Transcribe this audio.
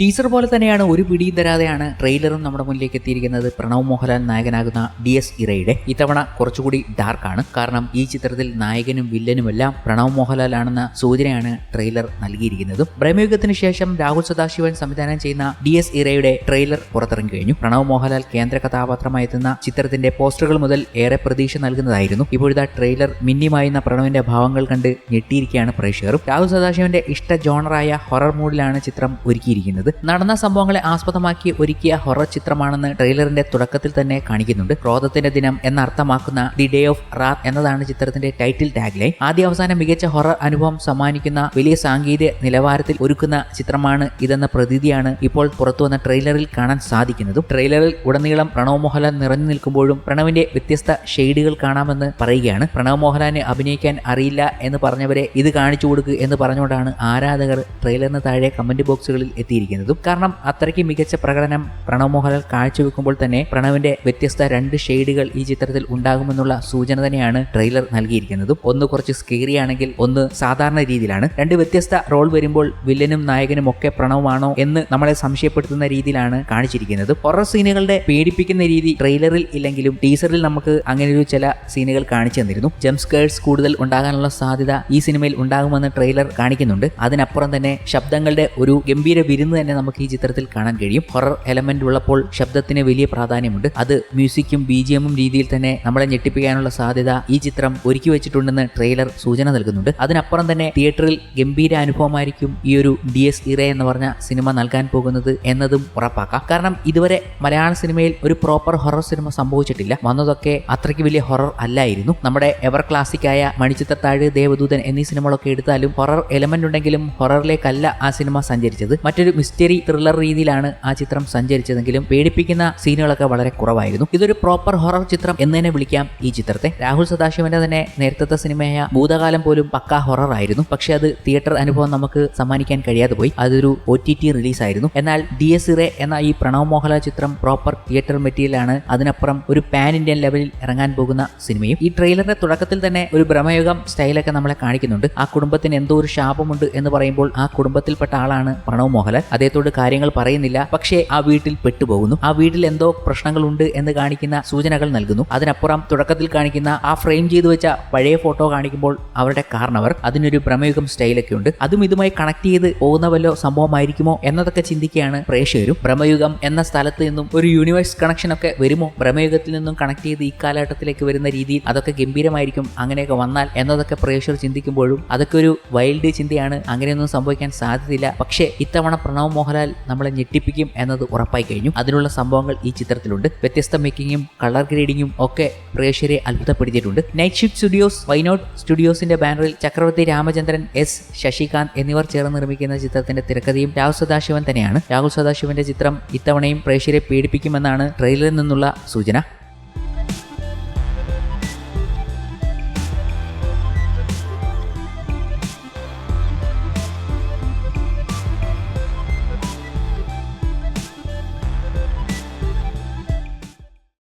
Teaser പോലെ തന്നെയാണ് ഒരു പിടിയും തരാതെയാണ് ട്രെയിലറും നമ്മുടെ മുന്നിലേക്ക് എത്തിയിരിക്കുന്നത്. പ്രണവ് മോഹൻലാൽ നായകനാകുന്ന ഡി എസ് ഇറയുടെ. ഇത്തവണ കുറച്ചുകൂടി ഡാർക്കാണ് കാരണം ഈ ചിത്രത്തിൽ നായകനും വില്ലനും എല്ലാം പ്രണവ് മോഹൻലാൽ ആണെന്ന സൂചനയാണ് ട്രെയിലർ നൽകിയിരിക്കുന്നത്. ബ്രഹ്മയുഗത്തിന് ശേഷം രാഹുൽ സദാശിവൻ സംവിധാനം ചെയ്യുന്ന ഡി എസ് ഇറയുടെ ട്രെയിലർ പുറത്തിറങ്ങി കഴിഞ്ഞു. പ്രണവ് മോഹൻലാൽ കേന്ദ്ര കഥാപാത്രമായി എത്തുന്ന ചിത്രത്തിന്റെ പോസ്റ്ററുകൾ മുതൽ ഏറെ പ്രതീക്ഷ നൽകുന്നതായിരുന്നു. ഇപ്പോഴത്തെ ട്രെയിലർ മിന്നിമായുന്ന പ്രണവിന്റെ ഭാവങ്ങൾ കണ്ട് ഞെട്ടിയിരിക്കുകയാണ് പ്രേക്ഷകർ രാഹുൽ സദാശിവന്റെ ഇഷ്ട ജോണറായ ഹൊറർ മൂഡിലാണ് ചിത്രം ഒരുക്കിയിരിക്കുന്നത്. നടന്ന സംഭവങ്ങളെ ആസ്പദമാക്കി ഒരുക്കിയ ഹൊറർ ചിത്രമാണെന്ന് ട്രെയിലറിന്റെ തുടക്കത്തിൽ തന്നെ കാണിക്കുന്നുണ്ട്. ക്രോധത്തിന്റെ ദിനം എന്നർത്ഥമാക്കുന്ന ദി ഡേ ഓഫ് റാത്ത് എന്നതാണ് ചിത്രത്തിന്റെ ടൈറ്റിൽ ടാഗ്ലൈൻ. ആദ്യ അവസാനം മികച്ച ഹൊറർ അനുഭവം സമ്മാനിക്കുന്ന വലിയ സാങ്കേതിക നിലവാരത്തിൽ ഒരുക്കുന്ന ചിത്രമാണ് ഇതെന്ന പ്രതീതിയാണ് ഇപ്പോൾ പുറത്തുവന്ന ട്രെയിലറിൽ കാണാൻ സാധിക്കുന്നതും. ട്രെയിലറിൽ ഉടനീളം പ്രണവ് മോഹൻലാൽ നിറഞ്ഞു നിൽക്കുമ്പോഴും പ്രണവിന്റെ വ്യത്യസ്ത ഷെയ്ഡുകൾ കാണാമെന്ന് പറയുകയാണ്. പ്രണവ് മോഹൻലാലിനെ അഭിനയിക്കാൻ അറിയില്ല എന്ന് പറഞ്ഞവരെ ഇത് കാണിച്ചു കൊടുക്കുക എന്ന് പറഞ്ഞുകൊണ്ടാണ് ആരാധകർ ട്രെയിലറിന് താഴെ കമന്റ് ബോക്സുകളിൽ എത്തിയിരിക്കുന്നതും. കാരണം അത്രയ്ക്ക് മികച്ച പ്രകടനം പ്രണവ് മോഹൻലാൽ കാഴ്ചവെക്കുമ്പോൾ തന്നെ പ്രണവിന്റെ വ്യത്യസ്ത രണ്ട് ഷെയ്ഡുകൾ ഈ ചിത്രത്തിൽ ഉണ്ടാകുമെന്നുള്ള സൂചന തന്നെയാണ് ട്രെയിലർ നൽകിയിരിക്കുന്നതും. ഒന്ന് കുറച്ച് സ്കേറി ആണെങ്കിൽ ഒന്ന് സാധാരണ രീതിയിലാണ്. രണ്ട് വ്യത്യസ്ത റോൾ വരുമ്പോൾ വില്ലനും നായകനും ഒക്കെ പ്രണവമാണോ എന്ന് നമ്മളെ സംശയപ്പെടുത്തുന്ന രീതിയിലാണ് കാണിച്ചിരിക്കുന്നത്. ഹൊറർ സീനുകളുടെ പേടിപ്പിക്കുന്ന രീതി ട്രെയിലറിൽ ഇല്ലെങ്കിലും ടീസറിൽ നമുക്ക് അങ്ങനെ ഒരു ചില സീനുകൾ കാണിച്ചു തന്നിരുന്നു. ജംസ്കേഴ്സ് കൂടുതൽ ഉണ്ടാകാനുള്ള സാധ്യത ഈ സിനിമയിൽ ഉണ്ടാകുമെന്ന് ട്രെയിലർ കാണിക്കുന്നുണ്ട്. അതിനപ്പുറം തന്നെ ശബ്ദങ്ങളുടെ ഒരു ഗംഭീര വിരുന്ന് തന്നെ നമുക്ക് ഈ ചിത്രത്തിൽ കാണാൻ കഴിയും. ഹൊറർ എലമെന്റ് ഉള്ളപ്പോൾ ശബ്ദത്തിന് വലിയ പ്രാധാന്യമുണ്ട്. അത് മ്യൂസിക്കും ബി ജി എമ്മും രീതിയിൽ തന്നെ നമ്മളെ ഞെട്ടിപ്പിക്കാനുള്ള സാധ്യത ഈ ചിത്രം ഒരുക്കി വെച്ചിട്ടുണ്ടെന്ന് ട്രെയിലർ സൂചന നൽകുന്നുണ്ട്. അതിനപ്പുറം തന്നെ തിയേറ്ററിൽ ഗംഭീര അനുഭവമായിരിക്കും ഈ ഒരു ഡി എസ് ഇറ എന്ന് പറഞ്ഞ സിനിമ നൽകാൻ പോകുന്നത് എന്നതും ഉറപ്പാക്കാം. കാരണം ഇതുവരെ മലയാള സിനിമയിൽ ഒരു പ്രോപ്പർ ഹൊറർ സിനിമ സംഭവിച്ചിട്ടില്ല. വന്നതൊക്കെ അത്രയ്ക്ക് വലിയ ഹൊറർ അല്ലായിരുന്നു. നമ്മുടെ എവർ ക്ലാസിക്കായ മണിച്ചിത്രത്താഴ് ദേവദൂതൻ എന്നീ സിനിമകളൊക്കെ എടുത്താലും ഹൊറർ എലമെന്റ് ഉണ്ടെങ്കിലും ഹൊററിലേക്കല്ല ആ സിനിമ സഞ്ചരിച്ചത്. മറ്റൊരു മിസ്റ്ററി ത്രില്ലർ രീതിയിലാണ് ആ ചിത്രം സഞ്ചരിച്ചതെങ്കിലും പേടിപ്പിക്കുന്ന സീനുകളൊക്കെ വളരെ കുറവായിരുന്നു. ഇതൊരു പ്രോപ്പർ ഹൊറർ ചിത്രം എന്ന് തന്നെ വിളിക്കാം ഈ ചിത്രത്തെ. രാഹുൽ സദാശിവന്റെ തന്നെ നേരത്തെ സിനിമയായ ഭൂതകാലം പോലും പക്കാ ഹൊറർ ആയിരുന്നു. പക്ഷെ അത് തിയേറ്റർ അനുഭവം നമുക്ക് സമ്മാനിക്കാൻ കഴിയാതെ പോയി. അതൊരു ഒ ടി ടി റിലീസ് ആയിരുന്നു. എന്നാൽ ഡി എസ് ഇറെ എന്ന ഈ പ്രണവ് മോഹൻലാൽ ചിത്രം പ്രോപ്പർ തിയേറ്റർ മെറ്റീരിയലാണ് അതിനപ്പുറം ഒരു പാൻ ഇന്ത്യൻ ലെവലിൽ ഇറങ്ങാൻ പോകുന്ന സിനിമയും. ഈ ട്രെയിലറിന്റെ തുടക്കത്തിൽ തന്നെ ഒരു ഭ്രമയുഗം സ്റ്റൈലൊക്കെ നമ്മളെ കാണിക്കുന്നുണ്ട്. ആ കുടുംബത്തിന് എന്തോ ഒരു ശാപമുണ്ട് എന്ന് പറയുമ്പോൾ ആ കുടുംബത്തിൽപ്പെട്ട ആളാണ് പ്രണവ് മോഹൻലാൽ. അദ്ദേഹത്തോട് കാര്യങ്ങൾ പറയുന്നില്ല. പക്ഷേ ആ വീട്ടിൽ പെട്ടുപോകുന്നു. ആ വീട്ടിൽ എന്തോ പ്രശ്നങ്ങളുണ്ട് എന്ന് കാണിക്കുന്ന സൂചനകൾ നൽകുന്നു. അതിനപ്പുറം തുടക്കത്തിൽ കാണിക്കുന്ന ആ ഫ്രെയിം ചെയ്തു വെച്ച പഴയ ഫോട്ടോ കാണിക്കുമ്പോൾ അവരുടെ കാരണവർ അതിനൊരു പ്രമേയുഗം സ്റ്റൈലൊക്കെ ഉണ്ട്. അതും ഇതുമായി കണക്ട് ചെയ്ത് പോകുന്ന വല്ലോ സംഭവമായിരിക്കുമോ എന്നതൊക്കെ ചിന്തിക്കുകയാണ് പ്രേക്ഷകരും. ഭ്രമയുഗം എന്ന സ്ഥലത്ത് നിന്നും ഒരു യൂണിവേഴ്സ് കണക്ഷൻ ഒക്കെ വരുമോ? ഭ്രമയുഗത്തിൽ നിന്നും കണക്ട് ചെയ്ത് ഈ കാലഘട്ടത്തിലേക്ക് വരുന്ന രീതിയിൽ അതൊക്കെ ഗംഭീരമായിരിക്കും അങ്ങനെയൊക്കെ വന്നാൽ എന്നതൊക്കെ പ്രേക്ഷകർ ചിന്തിക്കുമ്പോഴും അതൊക്കെ ഒരു വൈൽഡ് ചിന്തയാണ്. അങ്ങനെയൊന്നും സംഭവിക്കാൻ സാധ്യതയില്ല. പക്ഷേ ഇത്തവണ പ്രണവ് മോഹൻലാൽ നമ്മളെ ഞെട്ടിപ്പിക്കും എന്നത് ഉറപ്പായി കഴിഞ്ഞു. അതിനുള്ള സംഭവങ്ങൾ ഈ ചിത്രത്തിലുണ്ട്. വ്യത്യസ്ത മേക്കിങ്ങും കളർ ഗ്രേഡിങ്ങും ഒക്കെ പ്രേക്ഷകരെ അത്ഭുതപ്പെടുത്തിയിട്ടുണ്ട്. Night Shift Studios Why Not സ്റ്റുഡിയോസിന്റെ ബാനറിൽ ചക്രവർത്തി രാമചന്ദ്രൻ എസ് ശശികാന്ത് എന്നിവർ ചേർന്ന് നിർമ്മിക്കുന്ന ചിത്രത്തിന്റെ തിരക്കഥയും രാഹുൽ സദാശിവൻ തന്നെയാണ്. രാഹുൽ സദാശിവന്റെ ചിത്രം ഇത്തവണയും പ്രേക്ഷകരെ പേടിപ്പിക്കുമെന്നാണ് ട്രെയിലറിൽ നിന്നുള്ള സൂചന.